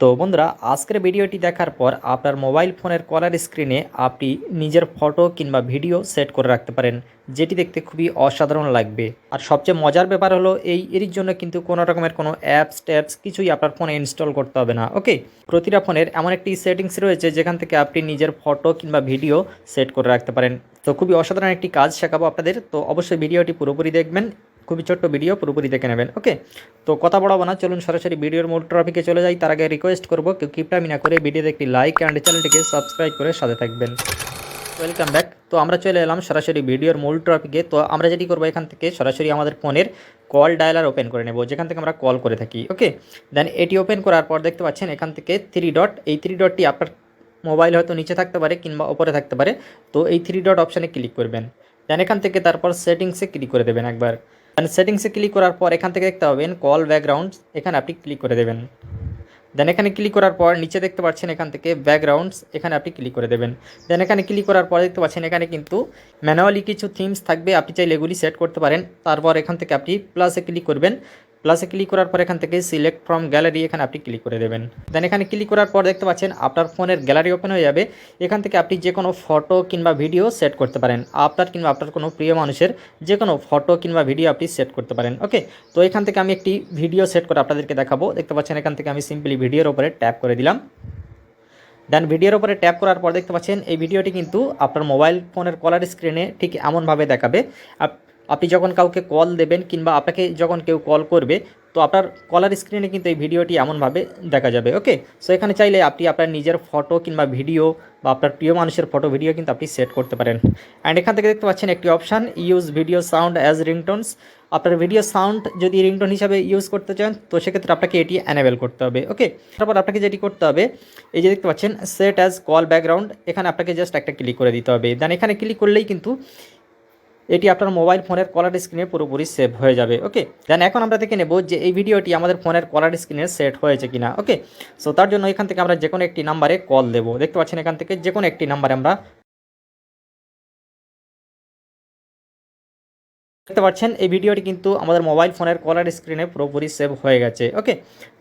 তো বন্ধুরা, আজকের ভিডিওটি দেখার পর আপনার মোবাইল ফোনের কলার স্ক্রিনে আপনি নিজের ফটো কিংবা ভিডিও সেট করে রাখতে পারেন, যেটি দেখতে খুবই অসাধারণ লাগবে। আর সবচেয়ে মজার ব্যাপার হলো, এই এর জন্য কিন্তু কোনো রকমের কোনো অ্যাপস ট্যাপস কিছুই আপনার ফোনে ইনস্টল করতে হবে না ওকে প্রতিটা ফোনের এমন একটি সেটিংস রয়েছে, যেখান থেকে আপনি নিজের ফটো কিংবা ভিডিও সেট করে রাখতে পারেন। তো খুবই অসাধারণ একটি কাজ শেখাবো আপনাদের, তো অবশ্যই ভিডিওটি পুরোপুরি দেখবেন খুবই ছোট্ট ভিডিও পুরোপুরি দেখে নেবেন ওকে তো কথা বড়াবো না, চলুন সরাসরি ভিডিওর মূল টপিকে চলে যাই। তার আগে রিকোয়েস্ট করব, কেউ কিপটামি না করে ভিডিওতে একটি লাইক অ্যান্ড চ্যানেলটিকে সাবস্ক্রাইব করে সাথে থাকবেন। ওয়েলকাম ব্যাক তো আমরা চলে এলাম সরাসরি ভিডিওর মূল টপিকে তো আমরা যেটি করব এখান থেকে সরাসরি আমাদের ফোনের কল ডায়ালার ওপেন করে নেব, যেখান থেকে আমরা কল করে থাকি ওকে দেন এটি ওপেন করার পর দেখতে পাচ্ছেন এখান থেকে থ্রি ডট এই থ্রি ডটটি আপনার মোবাইল হয়তো নিচে থাকতে পারে কিংবা ওপরে থাকতে পারে। তো এই থ্রি ডট অপশানে ক্লিক করবেন। দেন এখান থেকে তারপর সেটিংসে ক্লিক করে দেবেন একবার। দেন সেটিংসে ক্লিক করার পর এখান থেকে দেখতে পাবেন কল ব্যাকগ্রাউন্ড এখানে আপনি ক্লিক করে দেবেন। দেন এখানে ক্লিক করার পর নিচে দেখতে পাচ্ছেন এখান থেকে ব্যাকগ্রাউন্ডস এখানে আপনি ক্লিক করে দেবেন। দেন এখানে ক্লিক করার পর দেখতে পাচ্ছেন এখানে কিন্তু ম্যানুয়ালি কিছু থিমস থাকবে, আপনি চাইলে এগুলি সেট করতে পারেন। তারপর এখান থেকে আপনি প্লাসে ক্লিক করবেন। প্লাসে ক্লিক করার পর এখান থেকে সিলেক্ট ফ্রম গ্যালারি এখানে আপনি ক্লিক করে দেবেন। দেন এখানে ক্লিক করার পর দেখতে পাচ্ছেন আপনার ফোনের গ্যালারি ওপেন হয়ে যাবে। এখান থেকে আপনি যে কোনো ফটো কিংবা ভিডিও সেট করতে পারেন। আপনার কিংবা আপনার কোনো প্রিয় মানুষের যে কোনো ফটো কিংবা ভিডিও আপনি সেট করতে পারেন। ওকে তো এখান থেকে আমি একটি ভিডিও সেট করে আপনাদেরকে দেখাবো। দেখতে পাচ্ছেন এখান থেকে আমি সিম্পলি ভিডিওর ওপরে ট্যাপ করে দিলাম। দেন ভিডিওর উপরে ট্যাপ করার পর দেখতে পাচ্ছেন এই ভিডিওটি কিন্তু আপনার মোবাইল ফোনের কলার স্ক্রিনে ঠিক এমনভাবে দেখাবে। আপনি যখন কাউকে কল দেবেন কিংবা আপনাকে যখন কেউ কল করবে, তো আপনার কলার স্ক্রিনে কিন্তু এই ভিডিওটি এমনভাবে দেখা যাবে ওকে সো এখানে চাইলে আপনি আপনার নিজের ফটো কিংবা ভিডিও বা আপনার প্রিয় মানুষের ফটো ভিডিও কিন্তু আপনি সেট করতে পারেন। অ্যান্ড এখান থেকে দেখতে পাচ্ছেন একটি option use video sound as ringtones আপনার ভিডিও সাউন্ড যদি রিংটোন হিসাবে ইউজ করতে চান, তো সেক্ষেত্রে আপনাকে এটি অ্যানেবেল করতে হবে ওকে তারপর আপনাকে যেটি করতে হবে, এই যে দেখতে পাচ্ছেন সেট অ্যাজ কল ব্যাকগ্রাউন্ড এখানে আপনাকে জাস্ট একটা ক্লিক করে দিতে হবে। দেন এখানে ক্লিক করলেই কিন্তু এটি আপনার মোবাইল ফোনের কলার স্ক্রিনে পুরোপুরি সেভ হয়ে যাবে ওকে দেন এখন আমরা দেখে নেব যে এই ভিডিওটি আমাদের ফোনের কলার স্ক্রিনে সেট হয়েছে কিনা ওকে সো তার জন্য এখান থেকে আমরা যে কোনো একটি নাম্বারে কল দেব। দেখতে পাচ্ছেন এখান থেকে যে কোনো একটি নাম্বারে আমরা দেখতে পাচ্ছেন, এই ভিডিওটি কিন্তু আমাদের মোবাইল ফোনের কলার স্ক্রিনে পুরোপুরি সেভ হয়ে গেছে ওকে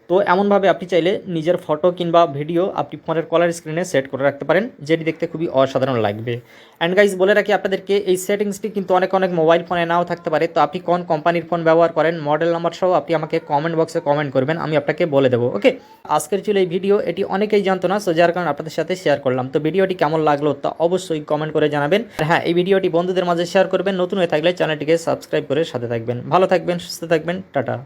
তো এমনভাবে আপনি চাইলে নিজের ফটো কিংবা ভিডিও আপনি ফোনের কলার স্ক্রিনে সেট করে রাখতে পারেন, যেটি দেখতে খুবই অসাধারণ লাগবে। অ্যান্ড গাইজ বলে রাখি আপনাদেরকে, এই সেটিংসটি কিন্তু অনেক অনেক মোবাইল ফোনে নাও থাকতে পারে। তো আপনি কোন কোম্পানির ফোন ব্যবহার করেন মডেল নাম্বার সহ আপনি আমাকে কমেন্ট বক্সে কমেন্ট করবেন, আমি আপনাকে বলে দেবো ওকে আজকের ছিল এই ভিডিও এটি অনেকেই জানতো না সো যার কারণে আপনাদের সাথে শেয়ার করলাম। তো ভিডিওটি কেমন লাগল তা অবশ্যই কমেন্ট করে জানাবেন। হ্যাঁ এই ভিডিওটি বন্ধুদের মাঝে শেয়ার করবেন, নতুন হয়ে থাকলে চ্যানেলটিকে সাবস্ক্রাইব করে সাথে থাকবেন। ভালো থাকবেন, সুস্থ থাকবেন, টাটা।